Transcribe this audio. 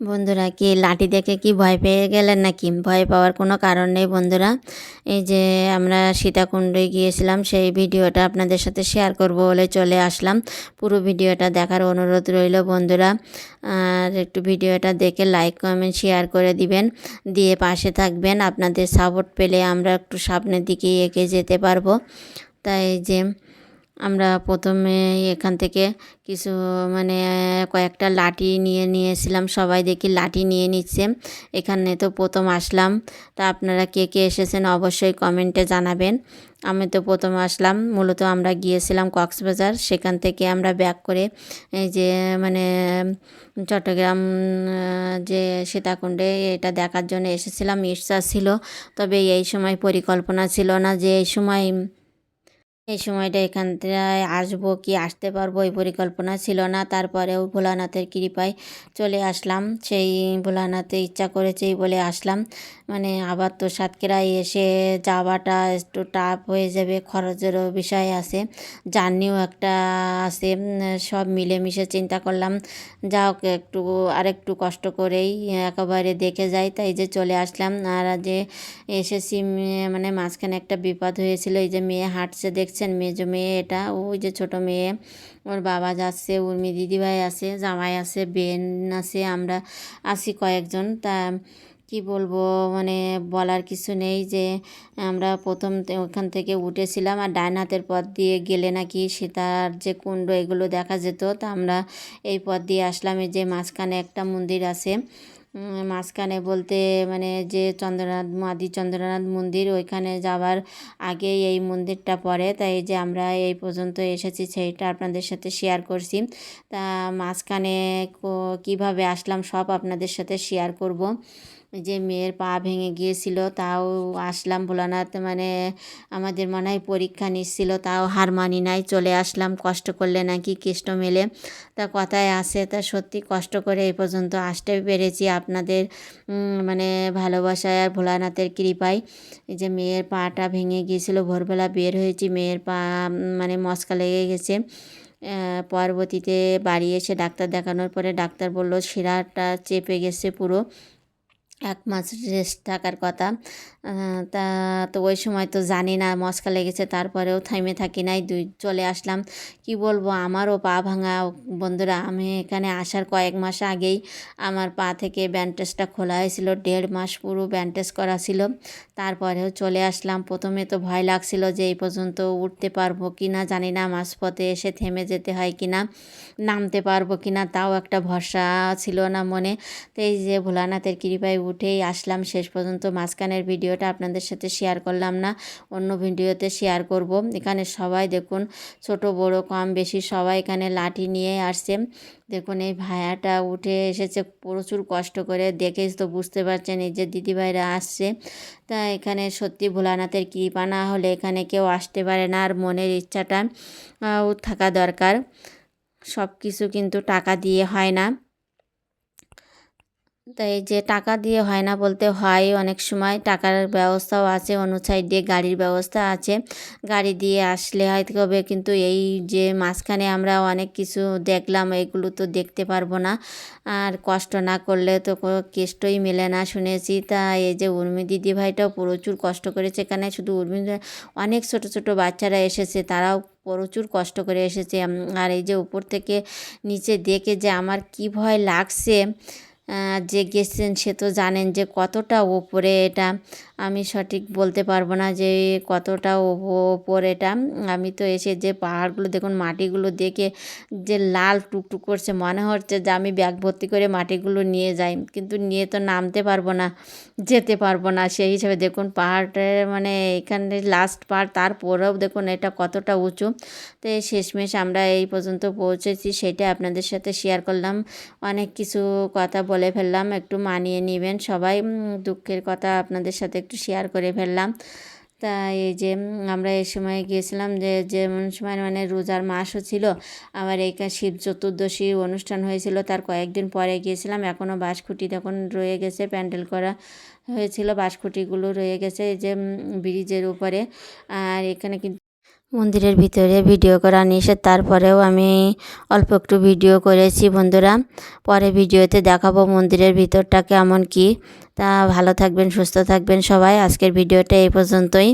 বন্ধুরা, কি লাঠি দেখে কি ভয় পেয়ে গেলেন নাকি? ভয় পাওয়ার কোনো কারণ নেই বন্ধুরা। এই যে আমরা সীতাকুণ্ডে গিয়েছিলাম, সেই ভিডিওটা আপনাদের সাথে শেয়ার করব বলে চলে আসলাম। পুরো ভিডিওটা দেখার অনুরোধ রইল বন্ধুরা। আর একটু ভিডিওটা দেখে লাইক কমেন্ট শেয়ার করে দিবেন। দিয়ে পাশে থাকবেন। আপনাদের সাপোর্ট পেলে আমরা একটু সামনের দিকে এগিয়ে যেতে পারব। তাই যে আমরা প্রথমে এখান থেকে কিছু মানে কয়েকটা লাঠি নিয়ে নিয়েছিলাম। সবাই দেখি লাঠি নিয়ে নিচ্ছে। এখানে তো প্রথম আসলাম। তা আপনারা কে কে এসেছেন অবশ্যই কমেন্টে জানাবেন। আমি তো প্রথম আসলাম। মূলত আমরা গিয়েছিলাম কক্সবাজার। সেখান থেকে আমরা ব্যাক করে এই যে মানে চট্টগ্রাম যে সীতাকুণ্ডে এটা দেখার জন্য এসেছিলাম। ইচ্ছা ছিল। তবে এই সময় পরিকল্পনা ছিল না যে এই সময় এই সময়টা এখান থেকে আসব কি আসতে পারব এই পরিকল্পনা ছিল না। তারপরেও ভোলানাথের কৃপায় চলে আসলাম। সেই ভোলানাথে ইচ্ছা করেছেই বলে আসলাম। মানে আবার তো সাতক্ষীরায় এসে যাওয়াটা একটু টাফ হয়ে যাবে, খরচেরও বিষয় আছে, জার্নিও একটা আছে, সব মিলেমিশে চিন্তা করলাম। যা হোক একটু আরেকটু কষ্ট করেই একেবারে দেখে যাই। তাই যে চলে আসলাম। আর যে এসেছি মানে মাঝখানে একটা বিপদ হয়েছিল, এই যে মেয়ে হাঁটছে দেখছেন মেজো মেয়ে এটা, ওই যে ছোট মেয়ে। ওর বাবা যাচ্ছে, উর্মি দিদিভাই আছে, জামাই আছে, বেন আছে, আমরা আছি কয়েকজন। তা কি বলব মানে বলার কিছু নেই যে আমরা প্রথম ওখান থেকে উঠেছিলাম আর ডান হাতের পথ দিয়ে গেলে নাকি সীতার যে কুণ্ড, এগুলো দেখা যেত। তা আমরা এই পথ দিয়ে আসলাম, এই যে মাঝখানে একটা মন্দির আছে। মাঝখানে বলতে মানে যে চন্দ্রনাথ, মাদি চন্দ্রনাথ মন্দির, ওইখানে যাওয়ার আগে এই মন্দিরটা পড়ে। তাই যে আমরা এই পর্যন্ত এসেছি সেইটা আপনাদের সাথে শেয়ার করছি। তা মাঝখানে কীভাবে আসলাম সব আপনাদের সাথে শেয়ার করব। যে মেয়ের পা ভেঙে গিয়েছিল, তাও আসলাম ভোলানাথ মানে আমাদের মনে হয় পরীক্ষা নিচ্ছিল, তাও হার মানি নাই, চলে আসলাম, কষ্ট করলে নাকি কেষ্ট মেলে। তা কথায় আসে তা সত্যি কষ্ট করে এই পর্যন্ত আসতে পেরেছি। আপনাদের মানে ভালোবাসায় আর ভোলানাথের কৃপায়। এই যে মেয়ের পাটা ভেঙে গিয়েছিল, ভোরবেলা বের হয়েছি, মেয়ের পা মানে মস্কা লেগে গেছে। পরবর্তীতে বাড়ি এসে ডাক্তার দেখানোর পরে ডাক্তার বলল, শিরাটা চেপে গেছে পুরো। এক মাস রেস্ট থাকার কথা। তা, তো ওই সময় তো জানি না, মস্কা লেগেছে, তারপরেও থাইমে থাকি নাই, দুই, চলে আসলাম। কি বলব, আমারও পা ভাঙা বন্ধুরা, আমি এখানে আসার কয়েক মাস আগেই আমার পা থেকে ব্যান্ডেজটা খোলা হয়েছিল, দেড় মাস পুরো ব্যান্ডেজ করা ছিল। তারপরেও চলে আসলাম, প্রথমে তো ভয় লাগছিল যে এই পর্যন্ত উঠতে পারব কি না জানি না মাঝপথে এসে থেমে যেতে হয় কি না নামতে পারব কি না তাও একটা ভরসা ছিল না মনে। তো এই যে ভোলানাথের কৃপায় উঠেই আসলাম। শেষ পর্যন্ত মাঝখানের ভিডিওটা আপনাদের সাথে শেয়ার করলাম না, অন্য ভিডিওতে শেয়ার করব। এখানে সবাই দেখুন, ছোট, বড়, কম, বেশি সবাই এখানে লাঠি নিয়ে আসছে। দেখুন, এই ভায়াটা উঠে এসেছে প্রচুর কষ্ট করে। দেখেই তো বুঝতে পারছেন, এই যে দিদিভাইরা আসছে। তা এখানে সত্যি ভোলানাথের কৃপা, না হলে এখানে কেউ আসতে পারে না। আর মনের ইচ্ছাটা থাকা দরকার। সব কিছু কিন্তু টাকা দিয়ে হয় না। তাই যে টাকা দিয়ে হয় না বলতে হয়, অনেক সময় টাকার ব্যবস্থাও আছে, অন্য সাইডে গাড়ির ব্যবস্থা আছে। গাড়ি দিয়ে আসলে হয়তো হবে কিন্তু এই যে মাঝখানে আমরা অনেক কিছু দেখলাম, এগুলো তো দেখতে পারব না। আর কষ্ট না করলে তো কেষ্টই মেলে না শুনেছি। তা এই যে উর্মি দিদি ভাইটাও প্রচুর কষ্ট করেছে এখানে। শুধু উর্মি অনেক ছোট ছোট বাচ্চারা এসেছে, তারাও প্রচুর কষ্ট করে এসেছে। আর এই যে উপর থেকে নিচে দেখে যে আমার কি ভয় লাগছে যে গেছেন সে তো জানেন যে কতটা ওপরে এটা, আমি সঠিক বলতে পারব না যে কতটা ওপর এটা। আমি তো এসে যে পাহাড়গুলো দেখুন, মাটিগুলো দেখে যে লাল টুকটুক করছে, মনে হচ্ছে যে আমি ব্যাগ ভর্তি করে মাটিগুলো নিয়ে যাই। কিন্তু নিয়ে তো নামতে পারব না, যেতে পারব না সেই হিসাবে। দেখুন পাহাড়ের মানে এখানে লাস্ট পাহাড়, তারপরেও দেখুন এটা কতটা উঁচু। তো শেষমেশ আমরা এই পর্যন্ত পৌঁছেছি সেটা আপনাদের সাথে শেয়ার করলাম। অনেক কিছু কথা বলে ফেললাম, একটু মানিয়ে নেবেন। সবাই দুঃখের কথা আপনাদের সাথে একটু শেয়ার করে ফেললাম। তা এই যে আমরা এই সময় গিয়েছিলাম যে, যেমন সময় মানে রোজার মাসও ছিল, আবার এই শিব চতুর্দশী অনুষ্ঠান হয়েছিল, তার কয়েকদিন পরে গিয়েছিলাম। এখনও বাঁশখুঁটি তখন রয়ে গেছে, প্যান্ডেল করা হয়েছিল বাঁশখুঁটিগুলো রয়ে গেছে, এই যে ব্রিজের উপরে। আর এখানে কিন্তু মন্দিরের ভিতরে ভিডিও করা নিষেধ। তারপরেও আমি অল্প একটু ভিডিও করেছি, বন্ধুরা। পরে ভিডিওতে দেখাবো মন্দিরের ভিতরটা কেমন কি। তা ভালো থাকবেন, সুস্থ থাকবেন সবাই। আজকের ভিডিওটা এই পর্যন্তই।